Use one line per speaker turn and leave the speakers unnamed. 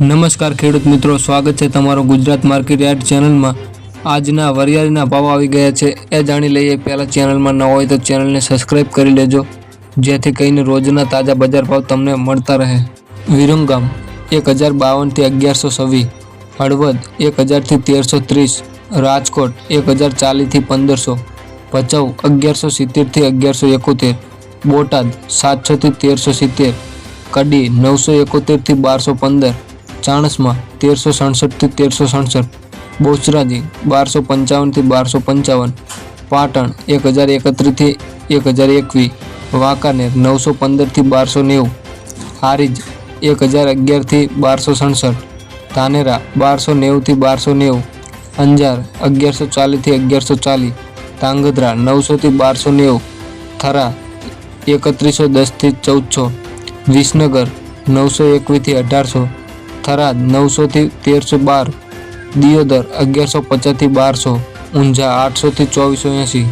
નમસ્કાર ખેડૂત મિત્રો, સ્વાગત છે તમારો ગુજરાત માર્કેટ યાર્ડ ચેનલમાં. આજના વરિયાળીના ભાવ આવી ગયા છે, એ જાણી લઈએ. પહેલાં ચેનલમાં ન હોય તો ચેનલને સબસ્ક્રાઇબ કરી લેજો, જેથી કરીને રોજના તાજા બજાર ભાવ તમને મળતા રહે. વિરમગામ એક હજાર બાવનથી અગિયારસો છવ્વીસ. હળવદ એક હજારથી તેરસો ત્રીસ. રાજકોટ એક હજાર ચાલીસથી પંદરસો. ભચાઉ, અગિયારસો સિત્તેરથી અગિયારસો એકોતેર. બોટાદ, સાતસોથી તેરસો સિત્તેર. કડી, નવસો એકોતેરથી બારસો પંદર. ચાણસમાં તેરસો સડસઠથી તેરસો સડસઠ બોચરાજી બારસો પંચાવનથી બારસો પંચાવન, પાટણ એક હજાર એકત્રીસથી એક હજાર એકવીસ, વાંકાનેર નવસો પંદરથી બારસો નેવું, હારીજ એક હજાર અગિયારથી બારસો સડસઠ, ધાનેરા બારસો નેવુંથી બારસો નેવું, અંજાર અગિયારસો ચાલીસથી અગિયારસો ચાલીસ, ધાંગધ્રા નવસોથી બારસો નેવું, થરા એકત્રીસો દસથી ચૌદસો, વિસનગર નવસો એકવીસથી અઢારસો થરાદ નવસોથી તેરસો બાર દિયોદર અગિયારસો પચાસથી બારસો ઊંઝા આઠસોથી ચોવીસો એંસી